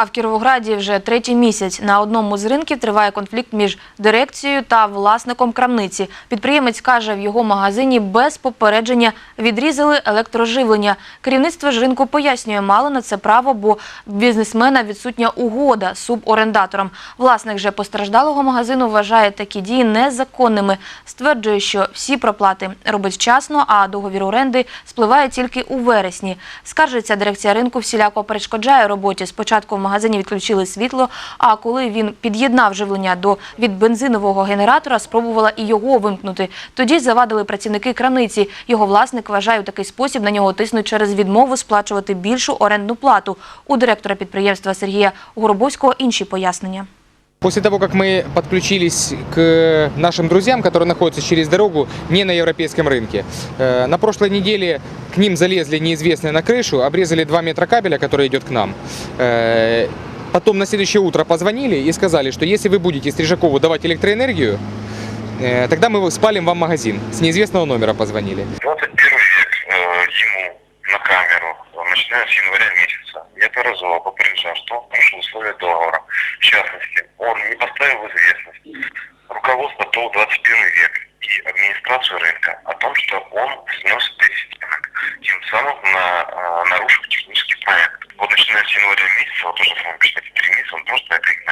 А в Кіровограді вже третій місяць на одному з ринків триває конфлікт між дирекцією та власником крамниці. Підприємець каже, в його магазині без попередження відрізали електроживлення. Керівництво ж ринку пояснює, мало на це право, бо бізнесмена відсутня угода з суборендатором. Власник же постраждалого магазину вважає такі дії незаконними. Стверджує, що всі проплати робить вчасно, а договір оренди спливає тільки у вересні. Скаржиться дирекція ринку всіляко перешкоджає роботі. Спочатку в магазині відключили світло, а коли він під'єднав живлення до від бензинового генератора, спробувала і його вимкнути. Тоді завадили працівники крамниці. Його власник вважає у такий спосіб на нього тиснуть через відмову сплачувати більшу орендну плату. У директора підприємства Сергія Горобовського інші пояснення. После того, как мы подключились к нашим друзьям, которые находятся через дорогу не на европейском рынке, э, на прошлой неделе к ним залезли неизвестные на крышу, обрезали 2 метра кабеля, который идет к нам. Э, Потом на следующее утро позвонили и сказали, что если вы будете Стрижакову давать электроэнергию, э, тогда мы спалим вам магазин. С неизвестного номера позвонили. 21 век э, ему на камеру, начиная с января месяца, неодноразово попереджал, что нарушил условия договора. В частности, он не поставил в известность руководство ТОЛ 21 век и администрацию рынка о том, что он снес перестенок, тем самым на, э, нарушив технический проект. Вот начиная с января месяца, вот уже с вами почти 4 месяца, он просто это игнорирует.